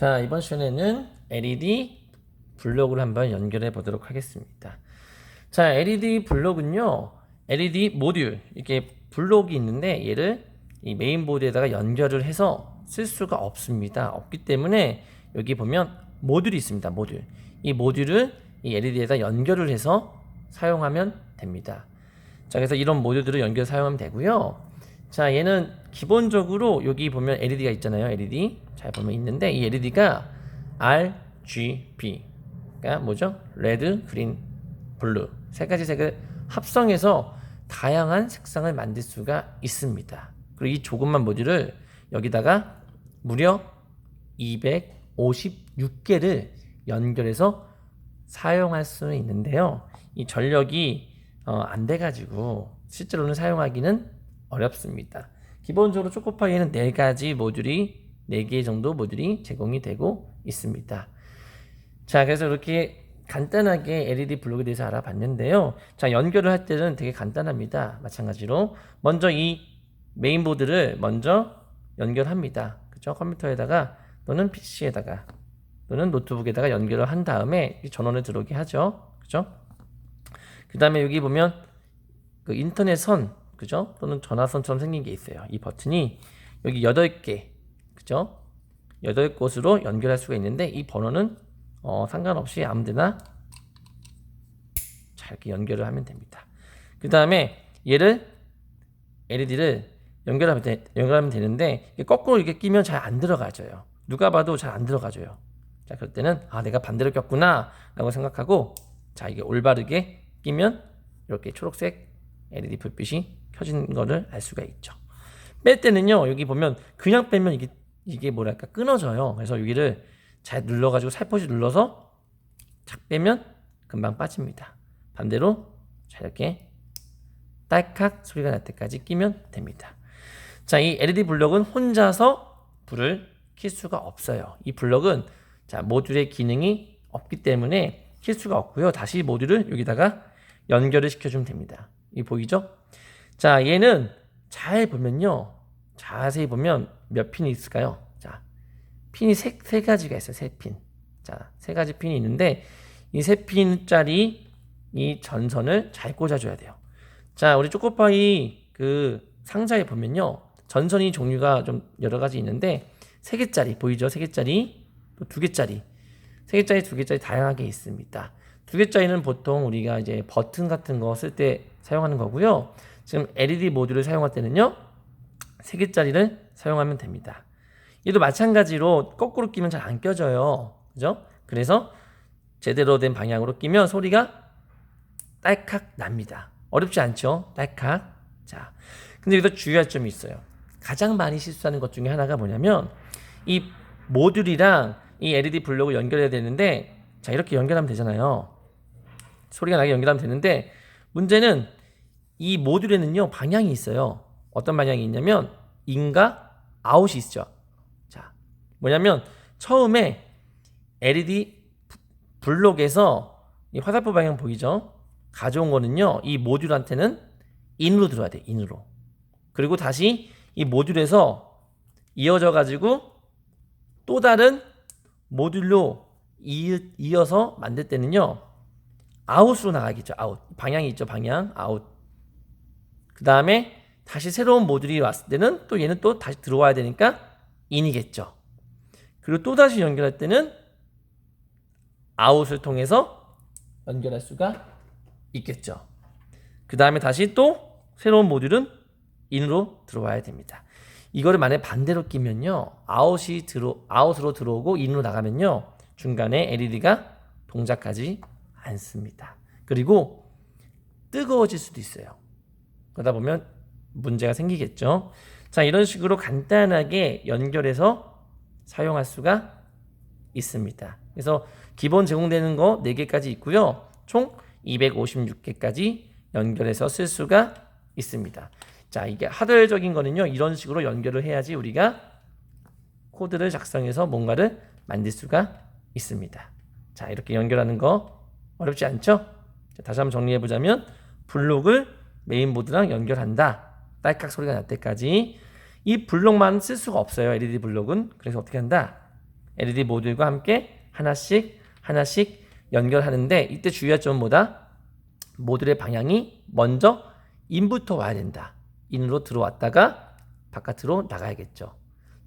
자, 이번 시간에는 LED 블록을 한번 연결해 보도록 하겠습니다. 자, LED 블록은요, LED 모듈, 이렇게 블록이 있는데 얘를 이 메인보드에다가 연결을 해서 쓸 수가 없습니다. 없기 때문에 여기 보면 모듈이 있습니다. 모듈. 이 모듈을 이 LED에다 연결을 해서 사용하면 됩니다. 자, 그래서 이런 모듈들을 연결 사용하면 되고요. 자, 얘는 기본적으로 여기 보면 LED가 있잖아요. LED. 잘 보면 있는데 이 LED가 RGB. 그러니까 뭐죠? 레드, 그린, 블루. 세 가지 색을 합성해서 다양한 색상을 만들 수가 있습니다. 그리고 이 조그만 모듈을 여기다가 무려 256개를 연결해서 사용할 수 있는데요. 이 전력이 어, 안 돼가지고 실제로는 사용하기는 어렵습니다. 기본적으로 초코파이에는 네 가지 모듈이 네개 정도 모듈이 제공이 되고 있습니다. 자, 그래서 이렇게 간단하게 LED 블록에 대해서 알아봤는데요. 자, 연결을 할 때는 되게 간단합니다. 마찬가지로 먼저 이 메인보드를 먼저 연결합니다. 그죠? 컴퓨터에다가 또는 PC에다가 또는 노트북에다가 연결을 한 다음에 이 전원을 들어오게 하죠. 그죠? 그 다음에 여기 보면 그 인터넷 선, 그죠? 또는 전화선처럼 생긴 게 있어요. 이 버튼이 여기 8개, 그죠? 8곳으로 연결할 수가 있는데 이 번호는 어, 상관없이 아무데나 잘 이렇게 연결을 하면 됩니다. 그 다음에 얘를 LED를 연결하면, 되, 연결하면 되는데 거꾸로 이렇게 끼면 잘 안 들어가져요. 누가 봐도 잘 안 들어가져요. 자, 그럴 때는 아 내가 반대로 꼈구나 라고 생각하고 자 이게 올바르게 끼면 이렇게 초록색 LED 불빛이 켜진 거를 알 수가 있죠. 뺄 때는요 여기 보면 그냥 빼면 이게 이게 뭐랄까 끊어져요. 그래서 여기를 잘 눌러가지고 살포시 눌러서 착 빼면 금방 빠집니다. 반대로 자 이렇게 딸칵 소리가 날 때까지 끼면 됩니다. 자, 이 LED 블록은 혼자서 불을 켤 수가 없어요. 이 블록은 자, 모듈의 기능이 없기 때문에 켤 수가 없고요. 다시 모듈을 여기다가 연결을 시켜주면 됩니다. 이 보이죠? 자, 얘는 잘 보면요. 자세히 보면 몇 핀이 있을까요? 자, 핀이 세, 세 가지가 있어요. 세 핀. 자, 세 가지 핀이 있는데 이 세 핀짜리 이 전선을 잘 꽂아줘야 돼요. 자, 우리 초코파이 그 상자에 보면요. 전선이 종류가 좀 여러 가지 있는데 세 개짜리 보이죠? 세 개짜리 또두 개짜리 세 개짜리 두 개짜리 다양하게 있습니다. 두 개짜리는 보통 우리가 이제 버튼 같은 거 쓸 때 사용하는 거고요. 지금 LED 모듈을 사용할 때는요. 세 개짜리를 사용하면 됩니다. 얘도 마찬가지로 거꾸로 끼면 잘 안 껴져요. 그죠? 그래서 제대로 된 방향으로 끼면 소리가 딸칵 납니다. 어렵지 않죠? 딸칵. 자, 근데 여기서 주의할 점이 있어요. 가장 많이 실수하는 것 중에 하나가 뭐냐면 이 모듈이랑 이 LED 블록을 연결해야 되는데 자 이렇게 연결하면 되잖아요. 소리가 나게 연결하면 되는데 문제는 이 모듈에는요 방향이 있어요. 어떤 방향이 있냐면 인과 아웃이 있죠. 자 뭐냐면 처음에 LED 블록에서 이 화살표 방향 보이죠? 가져온 거는요 이 모듈한테는 인으로 들어야 돼 인으로. 그리고 다시 이 모듈에서 이어져 가지고 또 다른 모듈로 이, 이어서 만들 때는요 아웃으로 나가겠죠 아웃 방향이 있죠 방향 아웃 그 다음에 다시 새로운 모듈이 왔을 때는 또 얘는 또 다시 들어와야 되니까 인이겠죠 그리고 또 다시 연결할 때는 아웃을 통해서 연결할 수가 있겠죠 그 다음에 다시 또 새로운 모듈은 인으로 들어와야 됩니다. 이거를 만약 반대로 끼면요. 아웃이 들어 아웃으로 들어오고 인으로 나가면요. 중간에 LED가 동작하지 않습니다. 그리고 뜨거워질 수도 있어요. 그러다 보면 문제가 생기겠죠. 자, 이런 식으로 간단하게 연결해서 사용할 수가 있습니다. 그래서 기본 제공되는 거 4개까지 있고요. 총 256개까지 연결해서 쓸 수가 있습니다. 자, 이게 하드웨어적인 거는요. 이런 식으로 연결을 해야지 우리가 코드를 작성해서 뭔가를 만들 수가 있습니다. 자, 이렇게 연결하는 거 어렵지 않죠? 자, 다시 한번 정리해 보자면 블록을 메인보드랑 연결한다. 딸깍 소리가 날 때까지 이 블록만 쓸 수가 없어요. LED 블록은. 그래서 어떻게 한다? LED 모듈과 함께 하나씩 하나씩 연결하는데 이때 주의할 점은 뭐다? 모듈의 방향이 먼저 인부터 와야 된다. 인으로 들어왔다가 바깥으로 나가야겠죠.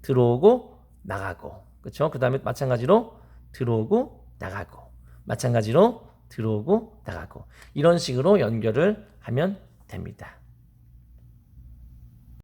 들어오고 나가고. 그렇죠? 그 다음에 마찬가지로 들어오고 나가고. 마찬가지로 들어오고 나가고. 이런 식으로 연결을 하면 됩니다.